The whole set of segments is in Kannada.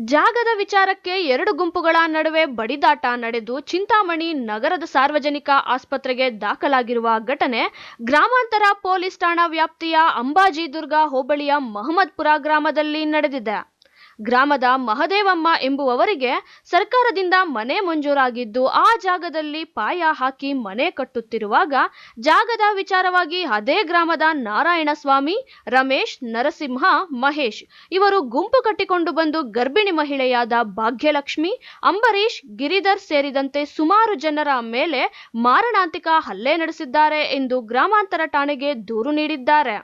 ಜಾಗದ ವಿಚಾರಕ್ಕೆ ಎರಡು ಗುಂಪುಗಳ ನಡುವೆ ಬಡಿದಾಟ ನಡೆದು ಚಿಂತಾಮಣಿ ನಗರದ ಸಾರ್ವಜನಿಕ ಆಸ್ಪತ್ರೆಗೆ ದಾಖಲಾಗಿರುವ ಘಟನೆ ಗ್ರಾಮಾಂತರ ಪೊಲೀಸ್ ಠಾಣಾ ವ್ಯಾಪ್ತಿಯ ಅಂಬಾಜಿದುರ್ಗ ಹೋಬಳಿಯ ಮಹಮ್ಮದ್ಪುರ ಗ್ರಾಮದಲ್ಲಿ ನಡೆದಿದೆ. ಗ್ರಾಮದ ಮಹದೇವಮ್ಮ ಎಂಬುವವರಿಗೆ ಸರ್ಕಾರದಿಂದ ಮನೆ ಮಂಜೂರಾಗಿದ್ದು ಆ ಜಾಗದಲ್ಲಿ ಪಾಯ ಹಾಕಿ ಮನೆ ಕಟ್ಟುತ್ತಿರುವಾಗ ಜಾಗದ ವಿಚಾರವಾಗಿ ಅದೇ ಗ್ರಾಮದ ನಾರಾಯಣಸ್ವಾಮಿ, ರಮೇಶ್, ನರಸಿಂಹ, ಮಹೇಶ್ ಇವರು ಗುಂಪು ಕಟ್ಟಿಕೊಂಡು ಬಂದು ಗರ್ಭಿಣಿ ಮಹಿಳೆಯಾದ ಭಾಗ್ಯಲಕ್ಷ್ಮಿ ಅಂಬರೀಶ್ ಗಿರಿಧರ್ ಸೇರಿದಂತೆ ಸುಮಾರು ಜನರ ಮೇಲೆ ಮಾರಣಾಂತಿಕ ಹಲ್ಲೆ ನಡೆಸಿದ್ದಾರೆ ಎಂದು ಗ್ರಾಮಾಂತರ ಠಾಣೆಗೆ ದೂರು ನೀಡಿದ್ದಾರೆ.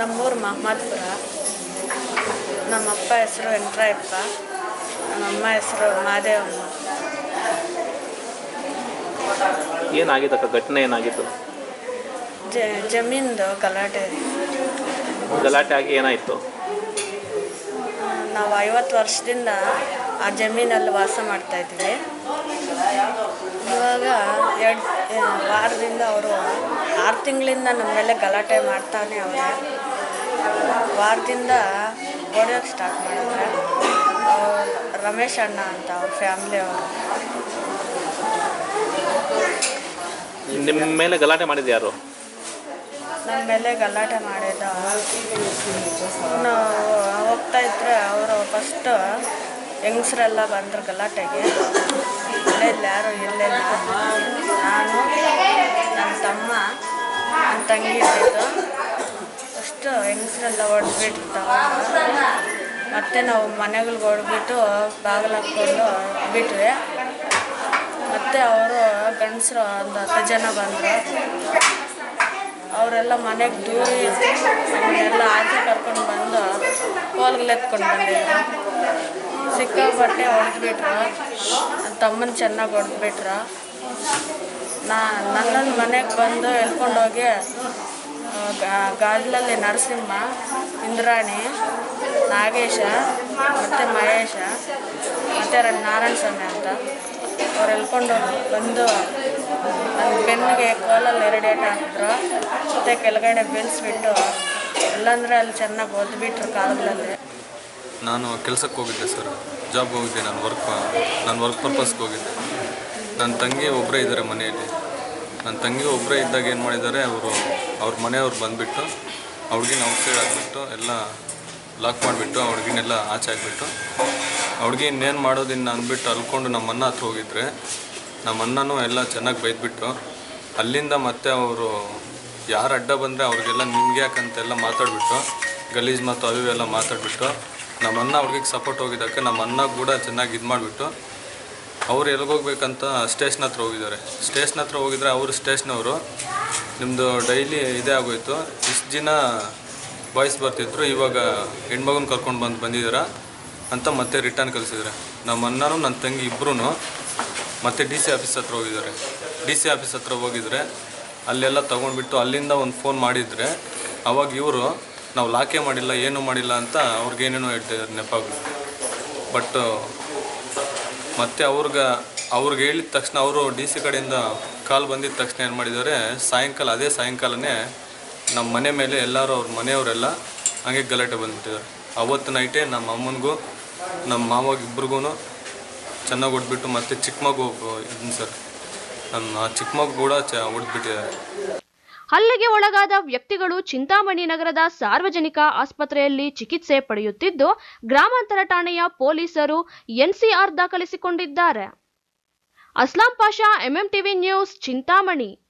ನಮ್ಮೂರು ಮಹಮ್ಮದ್ಪುರ. ನಮ್ಮ ಅಪ್ಪ ಹೆಸರು ವೆಂಕಟರಾಯಪ್ಪ. ನಮ್ಮಮ್ಮ ಹೆಸರು ಹೆಸರು ಮಾದೇವಮ್ಮ ಏನಾಗಿತ್ತಕ್ಕ ಘಟನೆ ಏನಾಗಿತ್ತು? ಜ ಜಮೀನ್ದು ಗಲಾಟೆ. ಗಲಾಟೆ ಆಗಿ ಏನಾಯಿತು? ನಾವು ಐವತ್ತು ವರ್ಷದಿಂದ ಆ ಜಮೀನಲ್ಲಿ ವಾಸ ಮಾಡ್ತಾ ಇದ್ವಿ ಇವಾಗ ಎರಡು ವಾರದಿಂದ ಅವರು ಆರು ತಿಂಗಳಿಂದ ನಮ್ಮ ಮೇಲೆ ಗಲಾಟೆ ಮಾಡ್ತಾನೆ ಅವರೇ. ವಾರದಿಂದ ಹೊಡೆಯೋಕ್ಕೆ ಸ್ಟಾರ್ಟ್ ಮಾಡಿದ್ರೆ ರಮೇಶ್ ಅಣ್ಣ ಅಂತ ಅವ್ರ ಫ್ಯಾಮ್ಲಿ ಅವರು. ನಿಮ್ಮ ಮೇಲೆ ಗಲಾಟೆ ಮಾಡಿದ ಯಾರು? ನಮ್ಮ ಮೇಲೆ ಗಲಾಟೆ ಮಾಡಿದ ನಾವು ಹೋಗ್ತಾ ಇದ್ರೆ ಅವರು ಫಸ್ಟ್ ಹೆಂಗಸರೆಲ್ಲ ಬಂದರು ಗಲಾಟೆಗೆ. ಇಲ್ಲೇ ಇಲ್ಲ ಯಾರು ಇಲ್ಲೇ ನಾನು ನನ್ನ ತಮ್ಮ ನನ್ನ ತಂಗಿ ಇದ್ದಿದ್ದು ಫಸ್ಟು ಹೆಂಗಸ್ರೆಲ್ಲ ಹೊಡೆದ್ಬಿಟ್ಟು ಮತ್ತೆ ನಾವು ಮನೆಗಳಿಗೆ ಹೊಡೆದ್ಬಿಟ್ಟು ಬಾಗಿಲು ಹಾಕ್ಕೊಂಡು ಬಿಟ್ವಿ ಮತ್ತು ಅವರು ಗಂಡಸರು ಒಂದು ಹತ್ತು ಜನ ಬಂದರು. ಅವರೆಲ್ಲ ಮನೆಗೆ ದೂರಿ ಎಲ್ಲ ಆಚೆ ಕರ್ಕೊಂಡು ಬಂದು ಕೋಲ್ಗಳು ಎತ್ಕೊಂಡು ಬಂದಿದ್ರು. ಸಿಕ್ಕಾಪಟ್ಟೆ ಹೊಡೆದ್ಬಿಟ್ರು ತಮ್ಮನ ಚೆನ್ನಾಗಿ ಹೊಡೆದ್ಬಿಟ್ರು ನಾ ನನ್ನನ್ನು ಮನೆಗೆ ಬಂದು ಎಳ್ಕೊಂಡೋಗಿ ಗಾಜಲಲ್ಲಿ ನರಸಿಂಹ, ಇಂದ್ರಾಣಿ, ನಾಗೇಶ ಮತ್ತು ಮಹೇಶ, ಮತ್ತು ನಾರಾಯಣ ಸ್ವಾಮಿ ಅಂತ. ಅವ್ರು ಎಳ್ಕೊಂಡು ಬಂದು ನನ್ನ ಬೆನ್ನಿಗೆ ಕೋಲಲ್ಲಿ ಎರಡು ಏಟ ಹಾಕಿದ್ರು. ಮತ್ತು ಕೆಳಗಡೆ ಬೆಳೆಸ್ಬಿಟ್ಟು ಇಲ್ಲಾಂದರೆ ಅಲ್ಲಿ ಚೆನ್ನಾಗಿ ಒದ್ಬಿಟ್ರು ಕಾಲಗಳಲ್ಲಿ. ನಾನು ಕೆಲಸಕ್ಕೆ ಹೋಗಿದ್ದೆ ಸರ್. ಜಾಬ್ಗೆ ಹೋಗಿದ್ದೆ, ನಾನು ವರ್ಕ್ ನಾನು ವರ್ಕ್ ಪರ್ಪಸ್ಗೆ ಹೋಗಿದ್ದೆ. ನನ್ನ ತಂಗಿ ಒಬ್ಬರೇ ಇದ್ದಾರೆ ಮನೆಯಲ್ಲಿ. ನನ್ನ ತಂಗಿ ಒಬ್ಬರೇ ಇದ್ದಾಗ ಏನು ಮಾಡಿದ್ದಾರೆ, ಅವರು ಅವ್ರ ಮನೆಯವ್ರು ಬಂದುಬಿಟ್ಟು ಅವ್ಳಿಗಿನ ಔಟ್ಸೈಡ್ ಆಗಿಬಿಟ್ಟು, ಎಲ್ಲ ಲಾಕ್ ಮಾಡಿಬಿಟ್ಟು, ಅವ್ಳಿಗಿನೆಲ್ಲ ಆಚೆ ಆಗಿಬಿಟ್ಟು ಅವ್ರಿಗೆ ಇನ್ನೇನು ಮಾಡೋದಿನ್ನ ಅಂದ್ಬಿಟ್ಟು ಅಲ್ಕೊಂಡು ನಮ್ಮ ಅನ್ನ ಹತ್ರ ಹೋಗಿದ್ರೆ ನಮ್ಮ ಅಣ್ಣನೂ ಎಲ್ಲ ಚೆನ್ನಾಗಿ ಬೈದ್ಬಿಟ್ಟು, ಅಲ್ಲಿಂದ ಮತ್ತೆ ಅವರು ಯಾರು ಅಡ್ಡ ಬಂದರೆ ಅವ್ರಿಗೆಲ್ಲ ನಿಮ್ಗೆ ಯಾಕಂತೆಲ್ಲ ಮಾತಾಡ್ಬಿಟ್ಟು, ಗಲೀಜು ಮತ್ತು ಅವು ಎಲ್ಲ ಮಾತಾಡ್ಬಿಟ್ಟು ನಮ್ಮ ಅನ್ನ ಅವ್ರಿಗೆ ಸಪೋರ್ಟ್ ಹೋಗಿದ್ದಕ್ಕೆ ನಮ್ಮ ಅನ್ನ ಕೂಡ ಚೆನ್ನಾಗಿ ಇದು ಮಾಡಿಬಿಟ್ಟು ಅವ್ರು ಎಲ್ಲಿಗೋಗ್ಬೇಕಂತ ಸ್ಟೇಷನ್ ಹತ್ರ ಹೋಗಿದ್ದಾರೆ. ಸ್ಟೇಷನ್ ಹತ್ರ ಹೋಗಿದ್ರೆ ಅವರು ಸ್ಟೇಷನವರು. ನಿಮ್ಮದು ಡೈಲಿ ಇದೇ ಆಗೋಯ್ತು. ಇಷ್ಟು ದಿನ ಬಾಯ್ಸ್ ಬರ್ತಿದ್ರು. ಇವಾಗ ಹೆಣ್ಮಗನ ಕರ್ಕೊಂಡು ಬಂದು ಬಂದಿದ್ದೀರಾ ಅಂತ ಮತ್ತೆ ರಿಟರ್ನ್ ಕಳಿಸಿದ್ದಾರೆ. ನಮ್ಮ ಅಣ್ಣನೂ ನನ್ನ ತಂಗಿ ಇಬ್ಬರೂ ಮತ್ತೆ ಡಿ ಸಿ ಆಫೀಸ್ ಹತ್ರ ಹೋಗಿದ್ದಾರೆ. ಡಿ ಸಿ ಆಫೀಸ್ ಹತ್ರ ಹೋಗಿದ್ರೆ ಅಲ್ಲೆಲ್ಲ ತೊಗೊಂಡ್ಬಿಟ್ಟು ಅಲ್ಲಿಂದ ಒಂದು ಫೋನ್ ಮಾಡಿದರೆ ಅವಾಗ ಇವರು, ನಾವು ಲಾಕೆ ಮಾಡಿಲ್ಲ, ಏನೂ ಮಾಡಿಲ್ಲ ಅಂತ ಅವ್ರಿಗೇನೇನೋ ಹೇಳ್ತಿದ್ದಾರೆ ನೆಪಾಗ ಬಟ್ ಮತ್ತೆ ಅವ್ರಿಗೆ ಅವ್ರಿಗೆ ಹೇಳಿದ ತಕ್ಷಣ ಅವರು ಡಿ ಸಿ ಕಡೆಯಿಂದ ಕಾಲ್ ಬಂದಿದ್ದ ತಕ್ಷಣ ಏನು ಮಾಡಿದ್ದಾರೆ ಸಾಯಂಕಾಲ, ಅದೇ ಸಾಯಂಕಾಲನೇ ನಮ್ಮ ಮನೆ ಮೇಲೆ ಎಲ್ಲರೂ ಅವ್ರ ಮನೆಯವರೆಲ್ಲ ಹಂಗೆ ಗಲಾಟೆ ಬಂದುಬಿಟ್ಟಿದ್ದಾರೆ ಅವತ್ತು ನೈಟೇ ನಮ್ಮ ಅಮ್ಮನಿಗೂ ನಮ್ಮ ಮಾವಾಗಿಬ್ರಿಗೂ ಚೆನ್ನಾಗಿ ಹೊಡ್ಬಿಟ್ಟು ಮತ್ತೆ ಚಿಕ್ಕ ಮಗು ಇದನ್ನ ಸರ್ ನಮ್ಮ ಚಿಕ್ಕ ಮಗು ಕೂಡ ಚ ಹೊಡೆದ್ಬಿಟ್ಟಿದ್ದಾರೆ ಹಲ್ಲೆಗೆ ಒಳಗಾದ ವ್ಯಕ್ತಿಗಳು ಚಿಂತಾಮಣಿ ನಗರದ ಸಾರ್ವಜನಿಕ ಆಸ್ಪತ್ರೆಯಲ್ಲಿ ಚಿಕಿತ್ಸೆ ಪಡೆಯುತ್ತಿದ್ದು, ಗ್ರಾಮಾಂತರ ಠಾಣೆಯ ಪೊಲೀಸರು ಎನ್ಸಿಆರ್ ದಾಖಲಿಸಿಕೊಂಡಿದ್ದಾರೆ. Aslam Pasha, MMTV news, Chintamani.